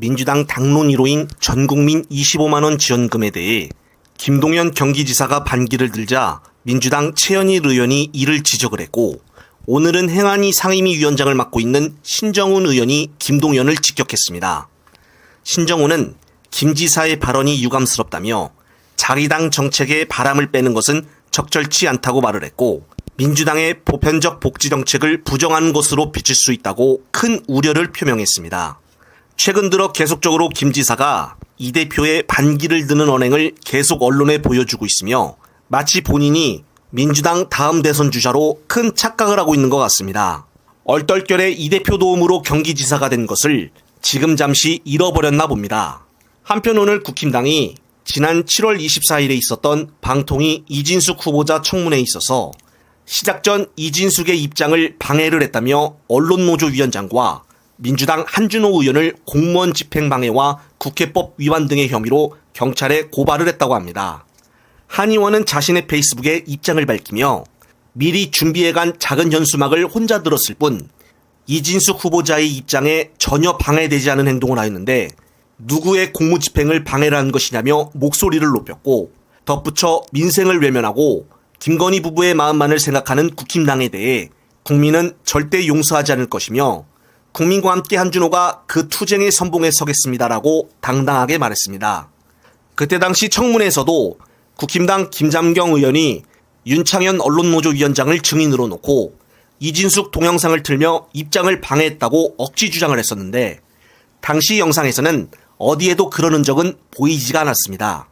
민주당 당론 1호인 전국민 25만 원 지원금에 대해 김동연 경기지사가 반기를 들자 민주당 최현일 의원이 이를 지적을 했고 오늘은 행안위 상임위 위원장을 맡고 있는 신정훈 의원이 김동연을 직격했습니다. 신정훈은 김 지사의 발언이 유감스럽다며 자기 당 정책에 바람을 빼는 것은 적절치 않다고 말을 했고 민주당의 보편적 복지 정책을 부정하는 것으로 비칠 수 있다고 큰 우려를 표명했습니다. 최근 들어 계속적으로 김 지사가 이 대표의 반기를 드는 언행을 계속 언론에 보여주고 있으며 마치 본인이 민주당 다음 대선 주자로 큰 착각을 하고 있는 것 같습니다. 얼떨결에 이 대표 도움으로 경기지사가 된 것을 지금 잠시 잃어버렸나 봅니다. 한편 오늘 국힘당이 지난 7월 24일에 있었던 방통위 이진숙 후보자 청문회에 있어서 시작 전 이진숙의 입장을 방해를 했다며 언론노조 위원장과 민주당 한준호 의원을 공무원 집행방해와 국회법 위반 등의 혐의로 경찰에 고발을 했다고 합니다. 한 의원은 자신의 페이스북에 입장을 밝히며 미리 준비해간 작은 현수막을 혼자 들었을 뿐 이진숙 후보자의 입장에 전혀 방해되지 않은 행동을 하였는데 누구의 공무집행을 방해를 한 것이냐며 목소리를 높였고 덧붙여 민생을 외면하고 김건희 부부의 마음만을 생각하는 국힘당에 대해 국민은 절대 용서하지 않을 것이며 국민과 함께 한준호가 그 투쟁의 선봉에 서겠습니다라고 당당하게 말했습니다. 그때 당시 청문회에서도 국힘당 김잠경 의원이 윤창현 언론노조 위원장을 증인으로 놓고 이진숙 동영상을 틀며 입장을 방해했다고 억지 주장을 했었는데 당시 영상에서는 어디에도 그러는 적은 보이지가 않았습니다.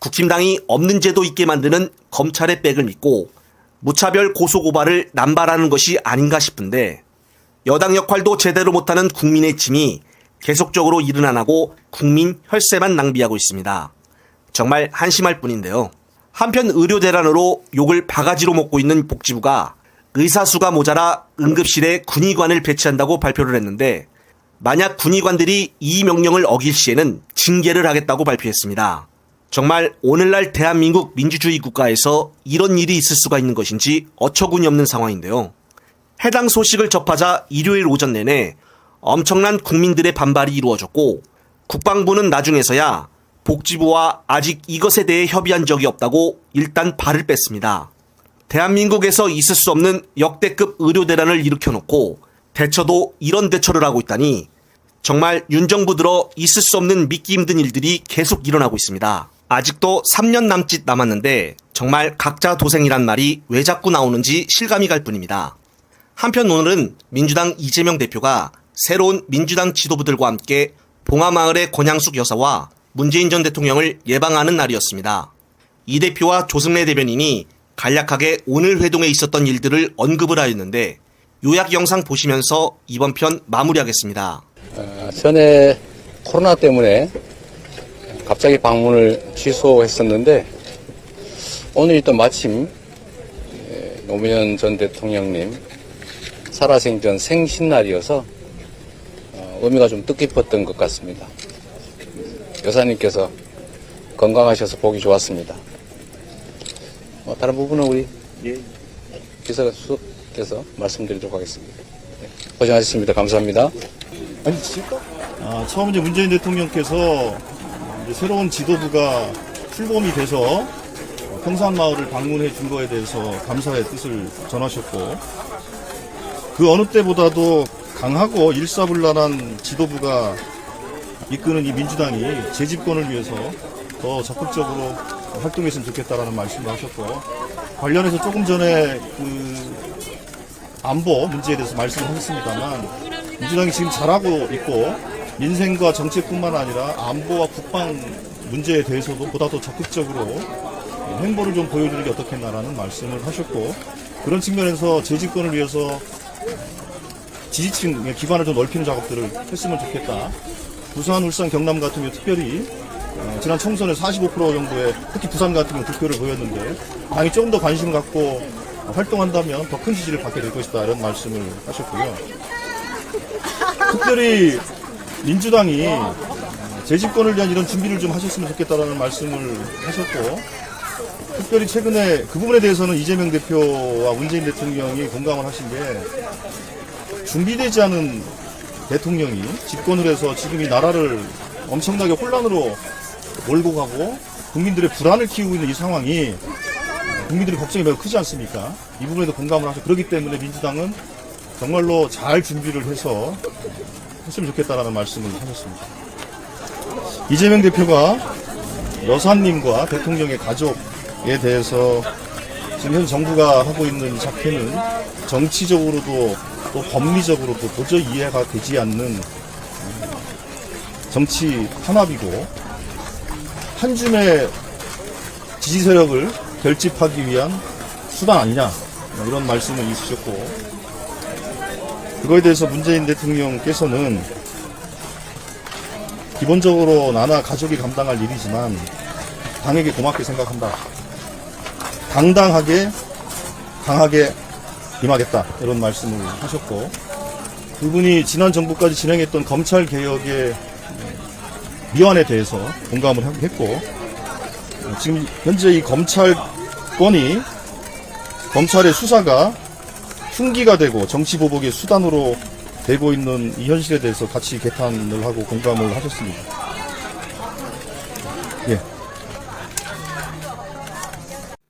국힘당이 없는 제도 있게 만드는 검찰의 백을 믿고 무차별 고소고발을 남발하는 것이 아닌가 싶은데 여당 역할도 제대로 못하는 국민의 짐이 계속적으로 일은 안 하고 국민 혈세만 낭비하고 있습니다. 정말 한심할 뿐인데요. 한편 의료 대란으로 욕을 바가지로 먹고 있는 복지부가 의사 수가 모자라 응급실에 군의관을 배치한다고 발표를 했는데 만약 군의관들이 이 명령을 어길 시에는 징계를 하겠다고 발표했습니다. 정말 오늘날 대한민국 민주주의 국가에서 이런 일이 있을 수가 있는 것인지 어처구니 없는 상황인데요. 해당 소식을 접하자 일요일 오전 내내 엄청난 국민들의 반발이 이루어졌고 국방부는 나중에서야 복지부와 아직 이것에 대해 협의한 적이 없다고 일단 발을 뺐습니다. 대한민국에서 있을 수 없는 역대급 의료 대란을 일으켜놓고 대처도 이런 대처를 하고 있다니 정말 윤 정부 들어 있을 수 없는 믿기 힘든 일들이 계속 일어나고 있습니다. 아직도 3년 남짓 남았는데 정말 각자 도생이란 말이 왜 자꾸 나오는지 실감이 갈 뿐입니다. 한편 오늘은 민주당 이재명 대표가 새로운 민주당 지도부들과 함께 봉하마을의 권양숙 여사와 문재인 전 대통령을 예방하는 날이었습니다. 이 대표와 조승래 대변인이 간략하게 오늘 회동에 있었던 일들을 언급을 하였는데 요약 영상 보시면서 이번 편 마무리하겠습니다. 어, 전에 코로나 때문에 갑자기 방문을 취소했었는데 오늘이 또 마침 예, 노무현 전 대통령님 살아생전 생신날이어서 어, 의미가 좀 뜻깊었던 것 같습니다. 여사님께서 건강하셔서 보기 좋았습니다. 어, 다른 부분은 우리 기사가 수석께서 말씀드리도록 하겠습니다. 네, 고생하셨습니다. 감사합니다. 아니 진짜? 아, 처음 이제 문재인 대통령께서 새로운 지도부가 출범이 돼서 평산마을을 방문해 준 거에 대해서 감사의 뜻을 전하셨고 그 어느 때보다도 강하고 일사불란한 지도부가 이끄는 이 민주당이 재집권을 위해서 더 적극적으로 활동했으면 좋겠다라는 말씀을 하셨고 관련해서 조금 전에 그 안보 문제에 대해서 말씀하셨습니다만 민주당이 지금 잘하고 있고 민생과 정책뿐만 아니라 안보와 국방 문제에 대해서도 보다 더 적극적으로 행보를 좀 보여주는 게 어떻겠나라는 말씀을 하셨고 그런 측면에서 재집권을 위해서 지지층 기반을 좀 넓히는 작업들을 했으면 좋겠다. 부산, 울산, 경남 같은 경우 특별히 어, 지난 총선에 45% 정도의 특히 부산 같은 경우 득표를 보였는데 당이 조금 더 관심을 갖고 활동한다면 더 큰 지지를 받게 될 것이다 이런 말씀을 하셨고요. 특별히 민주당이 재집권을 위한 이런 준비를 좀 하셨으면 좋겠다라는 말씀을 하셨고 특별히 최근에 그 부분에 대해서는 이재명 대표와 문재인 대통령이 공감을 하신 게 준비되지 않은 대통령이 집권을 해서 지금 이 나라를 엄청나게 혼란으로 몰고 가고 국민들의 불안을 키우고 있는 이 상황이 국민들의 걱정이 매우 크지 않습니까? 이 부분에도 공감을 하죠. 그렇기 때문에 민주당은 정말로 잘 준비를 해서 했으면 좋겠다라는 말씀을 하셨습니다. 이재명 대표가 여사님과 대통령의 가족 에 대해서 지금 현 정부가 하고 있는 이 작태는 정치적으로도 또 법리적으로도 도저히 이해가 되지 않는 정치 탄압이고 한 줌의 지지 세력을 결집하기 위한 수단 아니냐 이런 말씀을 있으셨고 그거에 대해서 문재인 대통령께서는 기본적으로 나나 가족이 감당할 일이지만 당에게 고맙게 생각한다. 당당하게 강하게 임하겠다 이런 말씀을 하셨고 그분이 지난 정부까지 진행했던 검찰 개혁의 미완에 대해서 공감을 했고 지금 현재 이 검찰권이 검찰의 수사가 흉기가 되고 정치 보복의 수단으로 되고 있는 이 현실에 대해서 같이 개탄을 하고 공감을 하셨습니다. 예.